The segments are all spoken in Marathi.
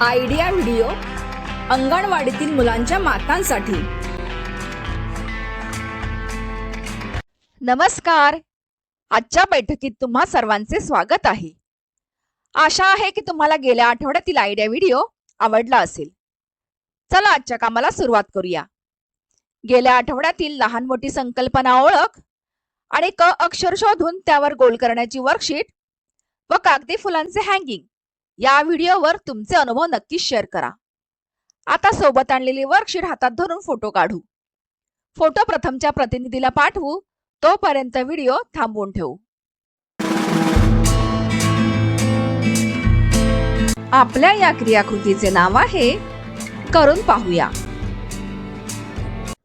आयडिया व्हिडिओ अंगणवाडीतील मुलांच्या मातांसाठी. नमस्कार. आजच्या बैठकीत तुम्हा सर्वांचे स्वागत आहे. आशा आहे की तुम्हाला गेल्या आठवड्यातील आयडिया व्हिडिओ आवडला असेल. चला आजच्या कामाला सुरुवात करूया. गेल्या आठवड्यातील लहान मोठी संकल्पना ओळख आणि क अक्षर शोधून त्यावर गोल करण्याची वर्कशीट व कागदी फुलांचे हँगिंग या व्हिडिओवर तुमचे अनुभव नक्कीच शेअर करा. आता सोबत आणलेली वर्कशीट हातात धरून फोटो काढू. फोटो प्रथमच्या प्रतिनिधीला पाठवू तोपर्यंत व्हिडिओ थांबवून ठेवू. आपल्या या क्रियाकृतीचे नाव आहे करून पाहूया.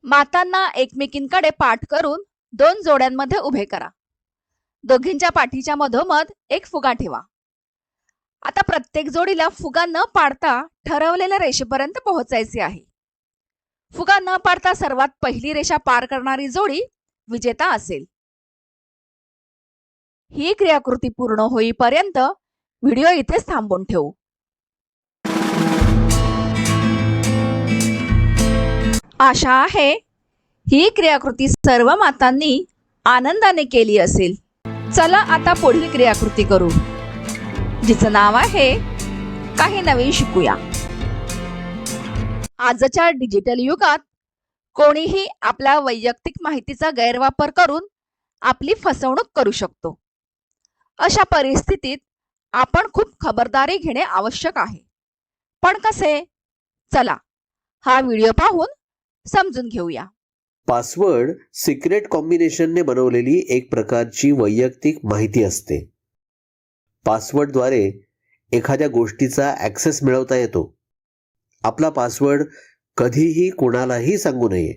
मातांना एकमेकींकडे पाठ करून दोन जोड्यांमध्ये उभे करा. दोघींच्या पाठीच्या मधोमध एक फुगा ठेवा. आता प्रत्येक जोडीला फुगा न पाडता ठरवलेल्या रेषेपर्यंत पोहोचायचे आहे. फुगा न पाडता सर्वात पहिली रेषा पार करणारी जोडी विजेता असेल. ही क्रियाकृती पूर्ण होईपर्यंत व्हिडिओ इथेच थांबून ठेवू. आशा आहे ही क्रियाकृती सर्व मातांनी आनंदाने केली असेल. चला आता पुढील क्रियाकृती करू. जिचं नाव आहे काही नवीन शिकूया. आजच्या डिजिटल युगात कोणीही आपल्या वैयक्तिक माहितीचा गैरवापर करून आपली फसवणूक करू शकतो. अशा परिस्थितीत आपण खूप खबरदारी घेणे आवश्यक आहे. पण कसे? चला हा व्हिडिओ पाहून समजून घेऊया. पासवर्ड सिक्रेट कॉम्बिनेशनने बनवलेली एक प्रकारची वैयक्तिक माहिती असते. पासवर्डद्वारे एखाद्या गोष्टीचा ॲक्सेस मिळवता येतो. आपला पासवर्ड कधीही कोणालाही सांगू नये.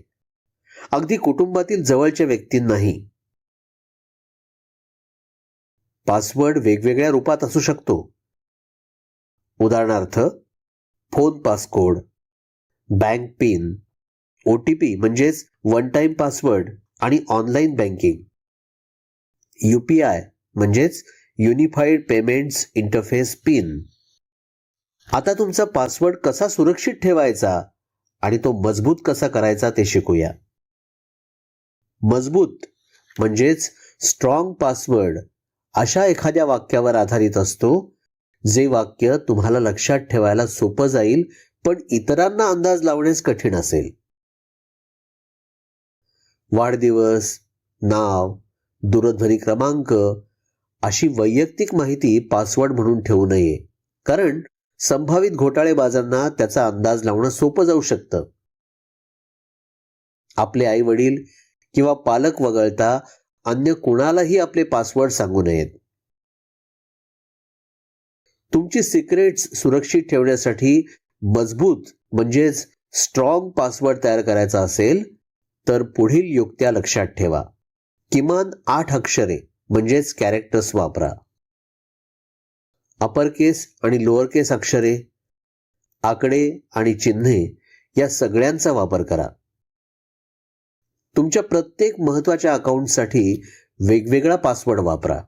अगदी कुटुंबातील जवळच्या व्यक्तींनाही. पासवर्ड वेगवेगळ्या रूपात असू शकतो. उदाहरणार्थ phone passcode bank PIN O T P म्हणजेच वन टाइम पासवर्ड आणि online banking U P I म्हणजेच युनिफाईड पेमेंट्स इंटरफेस पिन. आता तुमचा पासवर्ड कसा सुरक्षित ठेवायचा आणि तो मजबूत कसा करायचा ते शिकूया. मजबूत म्हणजेच स्ट्रॉंग पासवर्ड अशा एखाद्या वाक्यावर आधारित असतो जे वाक्य तुम्हाला लक्षात ठेवायला सोपं जाईल पण इतरांना अंदाज लावण्यास कठीण असेल. वाढदिवस नाव दूरध्वनी क्रमांक अशी वैयक्तिक माहिती पासवर्ड म्हणून ठेवू नये. कारण संभावित घोटाळेबाजांना त्याचा अंदाज लावणं सोपं जाऊ शकतं. आपले आई वडील किंवा पालक वगळता अन्य कुणालाही आपले पासवर्ड सांगू नयेत. तुमची सिक्रेट्स सुरक्षित ठेवण्यासाठी मजबूत म्हणजेच स्ट्रॉंग पासवर्ड तयार करायचा असेल तर पुढील युक्त्या लक्षात ठेवा. किमान आठ अक्षरे. म्हणजेच कॅरेक्टर्स वापरा. अपर केस आणि लोअर केस अक्षरे आकडे आणि चिन्हे या सगळ्यांचा वापर करा. तुमच्या प्रत्येक महत्त्वाच्या अकाउंटसाठी वेगवेगळा पासवर्ड वापरा.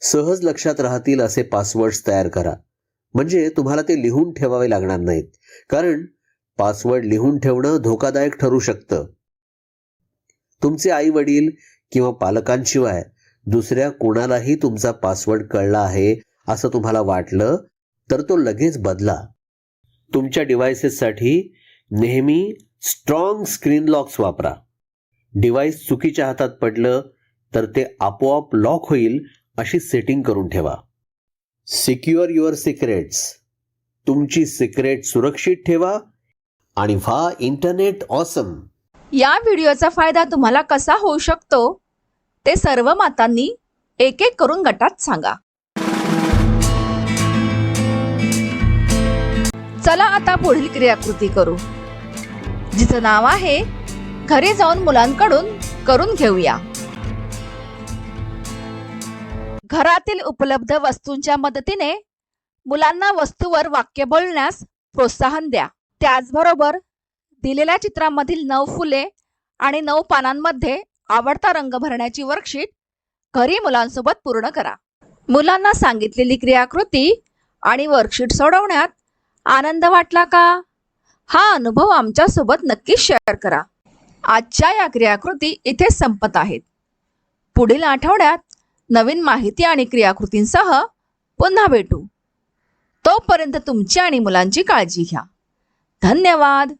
सहज लक्षात राहतील असे पासवर्ड्स तयार करा. म्हणजे तुम्हाला ते लिहून ठेवावे लागणार नाहीत. कारण पासवर्ड लिहून ठेवणं धोकादायक ठरू शकतं. तुमचे आई वडील किंवा पालकांशिवाय दुसऱ्या कोणालाही तुमचा पासवर्ड कळला आहे असं तुम्हाला वाटलं तर तो लगेच बदला. तुमच्या डिव्हायसेससाठी नेहमी स्ट्रॉंग स्क्रीन लॉक्स वापरा. डिव्हाइस चुकीच्या हातात पडलं तर ते आपोआप लॉक होईल अशी सेटिंग करून ठेवा. Secure your secrets. तुमची सिक्रेट सुरक्षित ठेवा आणि व्हा इंटरनेट ऑसम. या व्हिडिओचा फायदा तुम्हाला कसा होऊ शकतो ते सर्व मातांनी एक एक करून गटात सांगा. चला आता पुढील क्रियाकृती करू. जिचं नाव आहे घरी जाऊन मुलांकडून करून घेऊया. घरातील उपलब्ध वस्तूंच्या मदतीने मुलांना वस्तूवर वाक्य बोलण्यास प्रोत्साहन द्या. त्याचबरोबर दिलेल्या चित्रामधील नऊ फुले आणि नऊ पानांमध्ये आवडता रंग भरण्याची वर्कशीट घरी मुलांसोबत पूर्ण करा. मुलांना सांगितलेली क्रियाकृती आणि वर्कशीट सोडवण्यात आनंद वाटला का? हा अनुभव आमच्यासोबत नक्कीच शेअर करा. आजच्या या क्रियाकृती इथे संपत आहेत. पुढील आठवड्यात नवीन माहिती आणि क्रियाकृतींसह पुन्हा भेटू. तोपर्यंत तुमची आणि मुलांची काळजी घ्या. धन्यवाद!